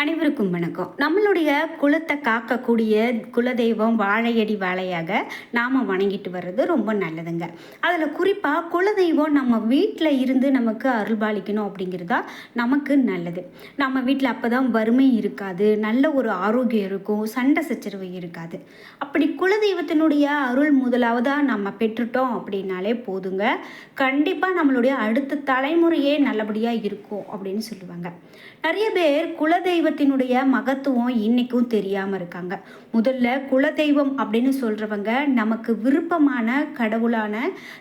அனைவருக்கும் வணக்கம். நம்மளுடைய குலத்தை காக்கக்கூடிய குலதெய்வம் வாழையடி வாழையாக நாம் வணங்கிட்டு வர்றது ரொம்ப நல்லதுங்க. அதில் குறிப்பாக குலதெய்வம் நம்ம வீட்டில் இருந்து நமக்கு அருள்பாலிக்கணும் அப்படிங்கிறதா நமக்கு நல்லது. நம்ம வீட்டில் அப்போ தான் வறுமை இருக்காது நல்ல ஒரு ஆரோக்கியம் இருக்கும் சண்டை சச்சரவு இருக்காது. அப்படி குலதெய்வத்தினுடைய அருள் முதலாவதாக நம்ம பெற்றுட்டோம் அப்படின்னாலே போதுங்க. கண்டிப்பாக நம்மளுடைய அடுத்த தலைமுறையே நல்லபடியாக இருக்கும் அப்படின்னு சொல்லுவாங்க. நிறைய பேர் குலதெய்வத்தினுடைய மகத்துவம் இன்றைக்கும் தெரியாமல் இருக்காங்க. முதல்ல குலதெய்வம் அப்படின்னு சொல்கிறவங்க நமக்கு விருப்பமான கடவுளான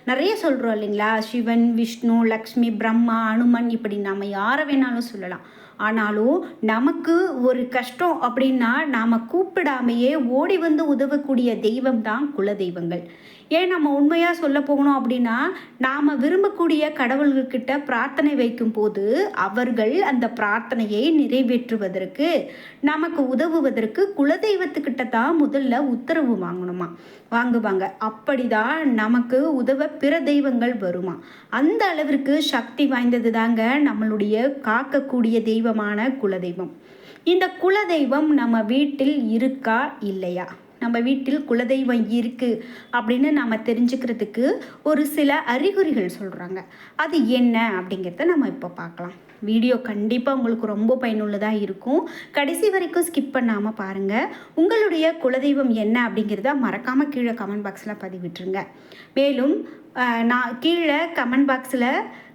நிறைய சொல்கிறோம் இல்லைங்களா? சிவன் விஷ்ணு லக்ஷ்மி பிரம்மா அனுமன் இப்படி நம்ம யாரை வேணாலும் சொல்லலாம். ஆனாலும் நமக்கு ஒரு கஷ்டம் அப்படின்னா நாம் கூப்பிடாமையே ஓடி வந்து உதவக்கூடிய தெய்வம் தான் குலதெய்வங்கள். ஏன் நம்ம உண்மையாக சொல்ல போகணும் அப்படின்னா நாம் விரும்பக்கூடிய கடவுள்கிட்ட பிரார்த்தனை வைக்கும் போது அவர்கள் அந்த பிரார்த்தனையை நிறைவேற்றுவதற்கு நமக்கு உதவுவதற்கு குலதெய்வத்துக்கிட்ட தான் முதல்ல உத்தரவு வாங்கணுமா? வாங்குவாங்க. அப்படிதான் நமக்கு உதவ பிற தெய்வங்கள் வருமா? அந்த அளவிற்கு சக்தி வாய்ந்தது தாங்க நம்மளுடைய காக்கக்கூடிய தெய்வமான குலதெய்வம். இந்த குலதெய்வம் நம்ம வீட்டில் இருக்கா? இல்லையா? நம்ம வீட்டில் குலதெய்வம் இருக்குது அப்படின்னு நாம் தெரிஞ்சுக்கிறதுக்கு ஒரு சில அறிகுறிகள் சொல்கிறாங்க அது என்ன அப்படிங்கிறத நம்ம இப்போ பார்க்கலாம். வீடியோ கண்டிப்பாக உங்களுக்கு ரொம்ப பயனுள்ளதாக இருக்கும். கடைசி வரைக்கும் ஸ்கிப் பண்ணாமல் பாருங்கள் உங்களுடைய குலதெய்வம் என்ன அப்படிங்கிறத மறக்காமல் கீழே கமெண்ட் பாக்ஸில் பதிவிட்டுருங்க. மேலும் நான் கீழே கமெண்ட் பாக்ஸில்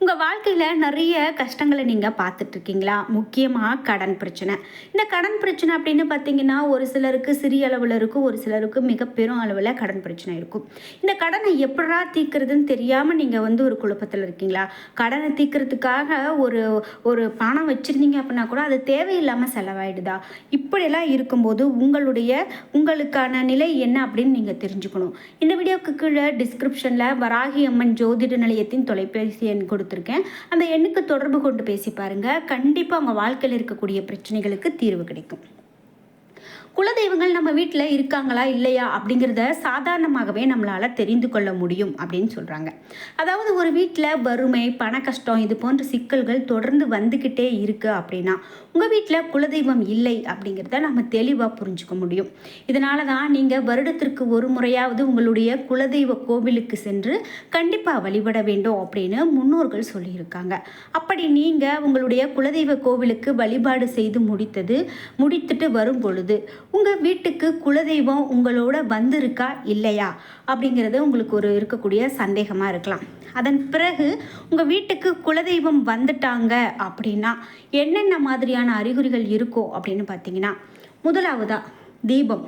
உங்கள் வாழ்க்கையில் நிறைய கஷ்டங்களை நீங்கள் பார்த்துட்ருக்கீங்களா? முக்கியமாக கடன் பிரச்சனை. இந்த கடன் பிரச்சனை அப்படின்னு பார்த்தீங்கன்னா ஒரு சிலருக்கு சிறிய அளவில் இருக்கும் ஒரு சிலருக்கு மிக பெரும் அளவில் கடன் பிரச்சனை இருக்கும். இந்த கடனை எப்படா தீர்க்கிறதுன்னு தெரியாமல் நீங்கள் வந்து ஒரு குழப்பத்தில் இருக்கீங்களா? கடனை தீர்க்கிறதுக்காக ஒரு ஒரு பணம் வச்சுருந்தீங்க அப்படின்னா கூட அது தேவையில்லாமல் செலவாயிடுதா? இப்படியெல்லாம் இருக்கும்போது உங்களுடைய உங்களுக்கான நிலை என்ன அப்படின்னு நீங்கள் தெரிஞ்சுக்கணும். இந்த வீடியோவுக்கு கீழே டிஸ்கிரிப்ஷனில் வராகி அம்மன் ஜோதிட நிலையத்தின் தொலைபேசி எண் கொடுத்துருக்கேன். அந்த எண்ணுக்கு தொடர்பு கொண்டு பேசி பாருங்கள் கண்டிப்பாக உங்கள் வாழ்க்கையில் இருக்கக்கூடிய பிரச்சனைகளுக்கு தீர்வு கிடைக்கும். குலதெய்வங்கள் நம்ம வீட்டில் இருக்காங்களா இல்லையா அப்படிங்கிறத சாதாரணமாகவே நம்மளால் தெரிந்து கொள்ள முடியும் அப்படின்னு சொல்கிறாங்க அதாவது ஒரு வீட்டில் வறுமை பண கஷ்டம் இது போன்ற சிக்கல்கள் தொடர்ந்து வந்துக்கிட்டே இருக்குது அப்படின்னா உங்கள் வீட்டில் குலதெய்வம் இல்லை அப்படிங்கிறத நம்ம தெளிவாக புரிஞ்சுக்க முடியும். இதனால தான் நீங்கள் வருடத்திற்கு ஒரு முறையாவது உங்களுடைய குலதெய்வ கோவிலுக்கு சென்று கண்டிப்பாக வழிபட வேண்டும் அப்படின்னு முன்னோர்கள் சொல்லியிருக்காங்க. அப்படி நீங்கள் உங்களுடைய குலதெய்வ கோவிலுக்கு வழிபாடு செய்து முடித்தது முடித்துட்டு வரும் பொழுது உங்கள் வீட்டுக்கு குலதெய்வம் உங்களோட வந்திருக்கா இல்லையா? அப்படிங்கிறது உங்களுக்கு ஒரு இருக்கக்கூடிய சந்தேகமாக இருக்கலாம். அதன் பிறகு உங்கள் வீட்டுக்கு குலதெய்வம் வந்துட்டாங்க அப்படின்னா என்னென்ன மாதிரியான அறிகுறிகள் இருக்கும் அப்படின்னு பார்த்தீங்கன்னா முதலாவதா தீபம்.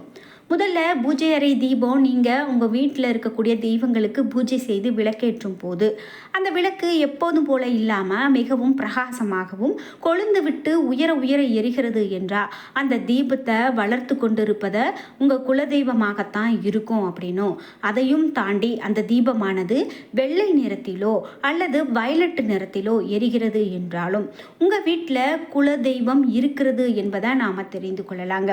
முதல்ல பூஜை அறை தீபம் நீங்கள் உங்கள் வீட்டில் இருக்கக்கூடிய தெய்வங்களுக்கு பூஜை செய்து விளக்கேற்றும் போது அந்த விளக்கு எப்போதும் போல இல்லாமல் மிகவும் பிரகாசமாகவும் கொழுந்து விட்டு உயர உயர எரிகிறது என்றால் அந்த தீபத்தை வளர்த்து கொண்டிருப்பதை உங்கள் குலதெய்வமாகத்தான் இருக்கும் அப்படின்னும் அதையும் தாண்டி அந்த தீபமானது வெள்ளை நிறத்திலோ அல்லது வயலட் நிறத்திலோ எரிகிறது என்றாலும் உங்கள் வீட்டில் குலதெய்வம் இருக்கிறது என்பதை நாம் தெரிந்து கொள்ளலாங்க.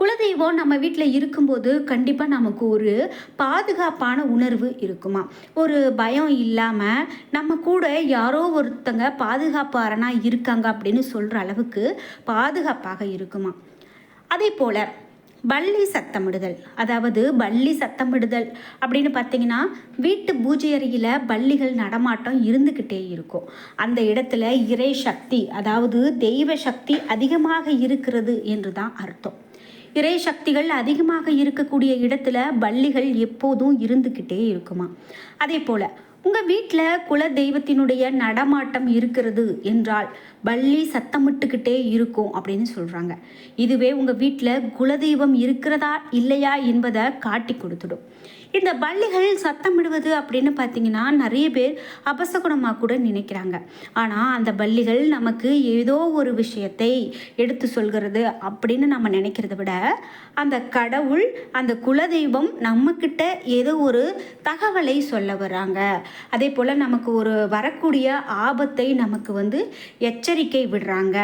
குலதெய்வம் நம்ம வீட்டில் இருக்கும்போது கண்டிப்பாக நமக்கு ஒரு பாதுகாப்பான உணர்வு இருக்குமா? ஒரு பயம் இல்லாமல் நம்ம கூட யாரோ ஒருத்தங்க பாதுகாப்பாரனாக இருக்காங்க அப்படின்னு சொல்கிற அளவுக்கு பாதுகாப்பாக இருக்குமா? அதே போல் பள்ளி சத்தமிடுதல் அதாவது பள்ளி சத்தமிடுதல் அப்படின்னு பார்த்தீங்கன்னா வீட்டு பூஜை அறையில் பள்ளிகள் நடமாட்டம் இருந்துக்கிட்டே இருக்கும். அந்த இடத்துல இறை சக்தி அதாவது தெய்வ சக்தி அதிகமாக இருக்கிறது என்று தான் அர்த்தம். இறை சக்திகள் அதிகமாக இருக்கக்கூடிய இடத்துல பள்ளிகள் எப்போதும் இருந்துக்கிட்டே இருக்குமா? அதே போல் உங்கள் வீட்டில் குல தெய்வத்தினுடைய நடமாட்டம் இருக்கிறது என்றால் பள்ளி சத்தமிட்டுக்கிட்டே இருக்கும் அப்படின்னு சொல்கிறாங்க இதுவே உங்கள் வீட்டில் குலதெய்வம் இருக்கிறதா இல்லையா என்பதை காட்டி கொடுத்துடும். இந்த பள்ளிகள் சத்தமிடுவது அப்படின்னு பார்த்தீங்கன்னா நிறைய பேர் அபசகுணமாக கூட நினைக்கிறாங்க. ஆனால் அந்த பள்ளிகள் நமக்கு ஏதோ ஒரு விஷயத்தை எடுத்து சொல்கிறது அப்படின்னு நம்ம நினைக்கிறத விட அந்த கடவுள் அந்த குலதெய்வம் நம்மக்கிட்ட ஏதோ ஒரு தகவலை சொல்ல வராங்க அதே போல் நமக்கு ஒரு வரக்கூடிய ஆபத்தை நமக்கு வந்து எச்சரிக்கை விடுறாங்க.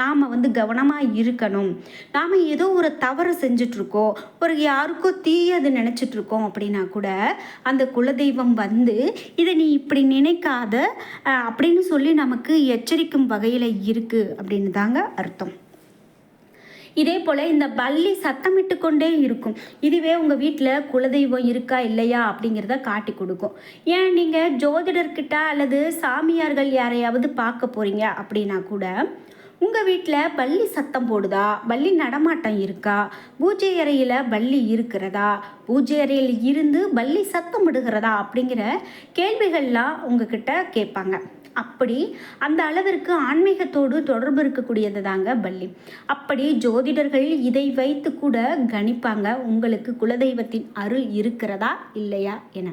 நாம் வந்து கவனமாக இருக்கணும். நாம் ஏதோ ஒரு தவறு செஞ்சிட்ருக்கோம். ஒரு யாருக்கோ தீயது நினச்சிட்ருக்கோம் அப்படின்னா கூட அந்த குலதெய்வம் வந்து இதை நீ இப்படி நினைக்காத அப்படின்னு சொல்லி நமக்கு எச்சரிக்கும் வகையில் இருக்குது அப்படின்னு தாங்க அர்த்தம். இதே போல் இந்த பல்லி சத்தமிட்டு கொண்டே இருக்கும். இதுவே உங்கள் வீட்டில் குலதெய்வம் இருக்கா இல்லையா அப்படிங்கிறத காட்டி கொடுக்கும். ஏன் நீங்கள் ஜோதிடர்கிட்ட அல்லது சாமியார்கள் யாரையாவது பார்க்க போகிறீங்க அப்படின்னா கூட உங்கள் வீட்டில் பள்ளி சத்தம் போடுதா? பள்ளி நடமாட்டம் இருக்கா? பூஜை அறையில் பள்ளி இருக்கிறதா? பூஜை அறையில் இருந்து பள்ளி சத்தம் விடுகிறதா அப்படிங்கிற கேள்விகள்லாம் உங்ககிட்ட கேட்பாங்க. அப்படி அந்த அளவிற்கு ஆன்மீகத்தோடு தொடர்பு இருக்கக்கூடியது தாங்க பள்ளி. அப்படி ஜோதிடர்கள் இதை வைத்து கூட கணிப்பாங்க உங்களுக்கு குலதெய்வத்தின் அருள் இருக்கிறதா? இல்லையா? என.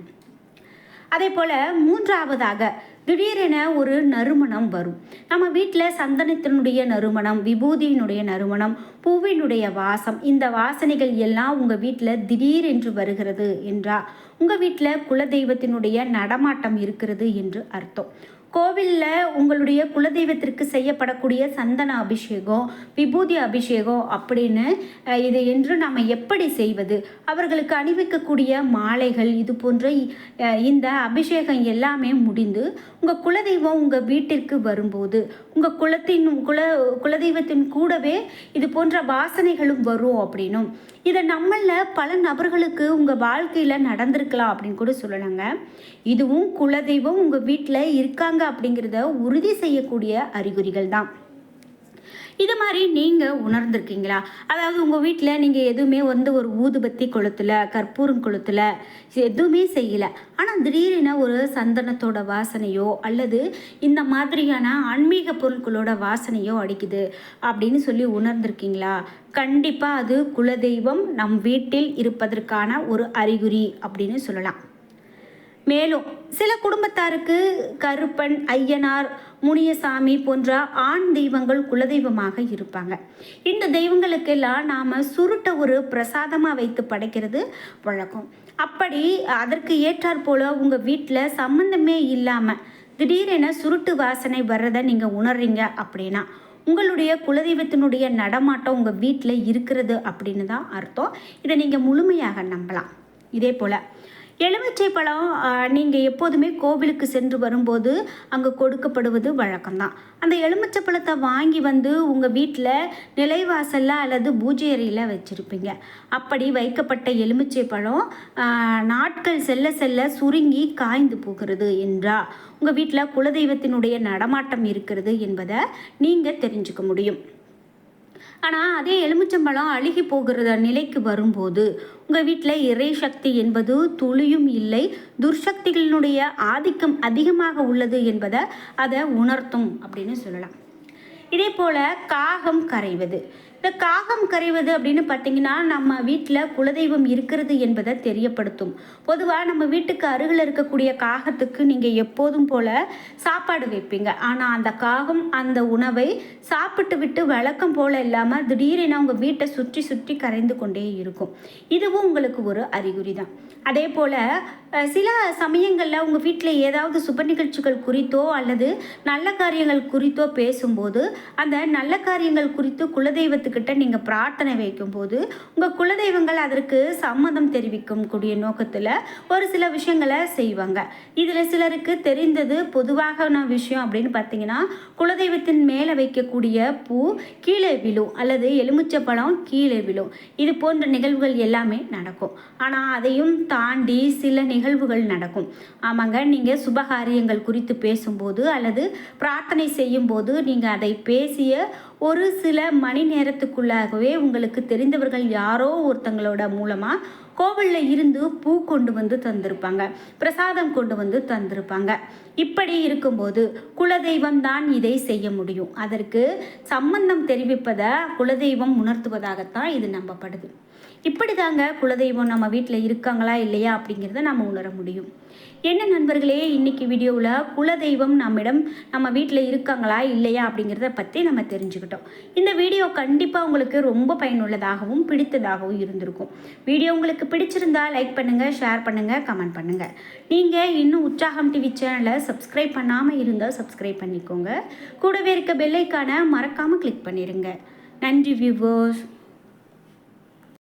அதே போல் மூன்றாவதாக திடீரென ஒரு நறுமணம் வரும். நம்ம வீட்டில் சந்தனத்தினுடைய நறுமணம் விபூதியினுடைய நறுமணம் பூவினுடைய வாசம் இந்த வாசனைகள் எல்லாம் உங்கள் வீட்டில் திடீரென்று வருகிறது என்றா உங்கள் வீட்டில் குலதெய்வத்தினுடைய நடமாட்டம் இருக்கிறது என்று அர்த்தம். கோவிலில் உங்களுடைய குலதெய்வத்திற்கு செய்யப்படக்கூடிய சந்தன அபிஷேகம் விபூதி அபிஷேகம் அப்படின்னு இது என்று நாம் எப்படி செய்வது? அவர்களுக்கு அணிவிக்கக்கூடிய மாலைகள் இது போன்ற இந்த அபிஷேகம் எல்லாமே முடிந்து உங்கள் குலதெய்வம் உங்கள் வீட்டிற்கு வரும்போது உங்கள் குலத்தின் குல குலதெய்வத்தின் கூடவே இது போன்ற வாசனைகளும் வரும் அப்படின்னும். இதை நம்மளில் பல நபர்களுக்கு உங்கள் வாழ்க்கையில் நடந்திருக்கலாம் அப்படின்னு கூட சொல்லலாங்க இதுவும் குலதெய்வம் உங்கள் வீட்டில் இருக்காங்க அப்படிங்கிறத உறுதி செய்யக்கூடிய அறிகுறிகள் தான். இது மாதிரி நீங்கள் உணர்ந்திருக்கீங்களா? அதாவது உங்கள் வீட்டில் நீங்கள் எதுவுமே வந்து ஒரு ஊதுபத்தி குளத்தில் கற்பூரம் குளத்தில் எதுவுமே செய்யலை. ஆனால் திடீரென ஒரு சந்தனத்தோட வாசனையோ அல்லது இந்த மாதிரியான ஆன்மீக பொருட்களோட வாசனையோ அடிக்குது அப்படின்னு சொல்லி உணர்ந்திருக்கீங்களா? கண்டிப்பாக அது குலதெய்வம் நம் வீட்டில் இருப்பதற்கான ஒரு அறிகுறி அப்படின்னு சொல்லலாம். மேலும் சில குடும்பத்தாருக்கு கருப்பன் ஐயனார் முனியசாமி போன்ற ஆண் தெய்வங்கள் குலதெய்வமாக இருப்பாங்க. இந்த தெய்வங்களுக்கெல்லாம் நாம் சுருட்ட ஒரு பிரசாதமாக வைத்து படைக்கிறது வழக்கம். அப்படி அதற்கு ஏற்றாற் போல் உங்கள் வீட்டில் சம்மந்தமே இல்லாமல் திடீரென சுருட்டு வாசனை வர்றதை நீங்கள் உணர்றீங்க அப்படின்னா உங்களுடைய குலதெய்வத்தினுடைய நடமாட்டம் உங்கள் வீட்டில் இருக்கிறது அப்படின்னு தான் அர்த்தம். இதை நீங்கள் முழுமையாக நம்பலாம். இதே போல் எலுமிச்சை பழம் நீங்கள் எப்போதுமே கோவிலுக்கு சென்று வரும்போது அங்கே கொடுக்கப்படுவது வழக்கம்தான். அந்த எலுமிச்சை பழத்தை வாங்கி வந்து உங்கள் வீட்டில் நிலைவாசலில் அல்லது பூஜை அறையில் வச்சுருப்பீங்க. அப்படி வைக்கப்பட்ட எலுமிச்சை பழம் நாட்கள் செல்ல செல்ல சுருங்கி காய்ந்து போகிறது என்றா உங்கள் வீட்டில் குலதெய்வத்தினுடைய நடமாட்டம் இருக்கிறது என்பதை நீங்கள் தெரிஞ்சுக்க முடியும். ஆனால் அதே எலுமிச்சம்பழம் அழுகி போகிற நிலைக்கு வரும்போது உங்கள் வீட்டில் இறை சக்தி என்பது துளியும் இல்லை துர்சக்திகளினுடைய ஆதிக்கம் அதிகமாக உள்ளது என்பதை அதை உணர்த்தும் அப்படின்னு சொல்லலாம். இதே போல் காகம் கரைவது. இந்த காகம் கரைவது அப்படின்னு பார்த்தீங்கன்னா நம்ம வீட்டில் குலதெய்வம் இருக்கிறது என்பதை தெரியப்படுத்தும். பொதுவாக நம்ம வீட்டுக்கு அருகில் இருக்கக்கூடிய காகத்துக்கு நீங்கள் எப்போதும் போல் சாப்பாடு வைப்பீங்க. ஆனால் அந்த காகம் அந்த உணவை சாப்பிட்டு விட்டு வழக்கம் போல் இல்லாமல் திடீரென உங்கள் வீட்டை சுற்றி சுற்றி கரைந்து கொண்டே இருக்கும். இதுவும் உங்களுக்கு ஒரு அறிகுறி தான். அதே போல் சில சமயங்களில் உங்கள் வீட்டில் ஏதாவது சுப நிகழ்ச்சிகள் குறித்தோ அல்லது நல்ல காரியங்கள் குறித்தோ பேசும்போது அந்த நல்ல காரியங்கள் குறித்து தெய்வத்துக்கிட்ட நீங்கள் பிரார்த்தனை வைக்கும்போது உங்கள் குலதெய்வங்கள் அதற்கு சம்மதம் தெரிவிக்கும் கூடிய நோக்கத்தில் ஒரு சில விஷயங்களை செய்வாங்க. இதில் சிலருக்கு தெரிந்தது பொதுவான விஷயம் அப்படின்னு பார்த்தீங்கன்னா குலதெய்வத்தின் மேலே வைக்கக்கூடிய பூ கீழே விழும் அல்லது எலுமிச்சை பழம் கீழே விழும். இது போன்ற நிகழ்வுகள் எல்லாமே நடக்கும். ஆனால் அதையும் தாண்டி சில நிகழ்வுகள் நடக்கும். ஆமாங்க நீங்கள் சுபகாரியங்கள் குறித்து பேசும்போது அல்லது பிரார்த்தனை செய்யும்போது நீங்கள் அதை பேசிய ஒரு சில மணி நேரத்துக்குள்ளாகவே உங்களுக்கு தெரிந்தவர்கள் யாரோ ஒருத்தங்களோட மூலமாக கோவிலில் இருந்து பூ கொண்டு வந்து தந்திருப்பாங்க பிரசாதம் கொண்டு வந்து தந்திருப்பாங்க. இப்படி இருக்கும்போது குலதெய்வம் தான் இதை செய்ய முடியும். அதற்கு சம்பந்தம் தெரிவிப்பதை குலதெய்வம் உணர்த்துவதாகத்தான் இது நம்பப்படுது. இப்படி தாங்க குலதெய்வம் நம்ம வீட்டில் இருக்காங்களா இல்லையா அப்படிங்கிறத நம்ம உணர முடியும். என்ன நண்பர்களே இன்னைக்கு வீடியோவில் குலதெய்வம் நம்மிடம் நம்ம வீட்டில் இருக்காங்களா இல்லையா அப்படிங்கிறத பற்றி நம்ம தெரிஞ்சுக்கிட்டோம். இந்த வீடியோ கண்டிப்பாக உங்களுக்கு ரொம்ப பயனுள்ளதாகவும் பிடித்ததாகவும் இருந்திருக்கும். வீடியோ உங்களுக்கு பிடிச்சிருந்தா லைக் பண்ணுங்கள் ஷேர் பண்ணுங்கள் கமெண்ட் பண்ணுங்கள் நீங்கள் இன்னும் உற்சாகம் டிவி சேனலை சப்ஸ்கிரைப் பண்ணாமல் இருந்தால் சப்ஸ்கிரைப் பண்ணிக்கோங்க. கூடவே இருக்க பெல்லைக்கான மறக்காமல் கிளிக் பண்ணிடுங்க நன்றி வியூவர்ஸ்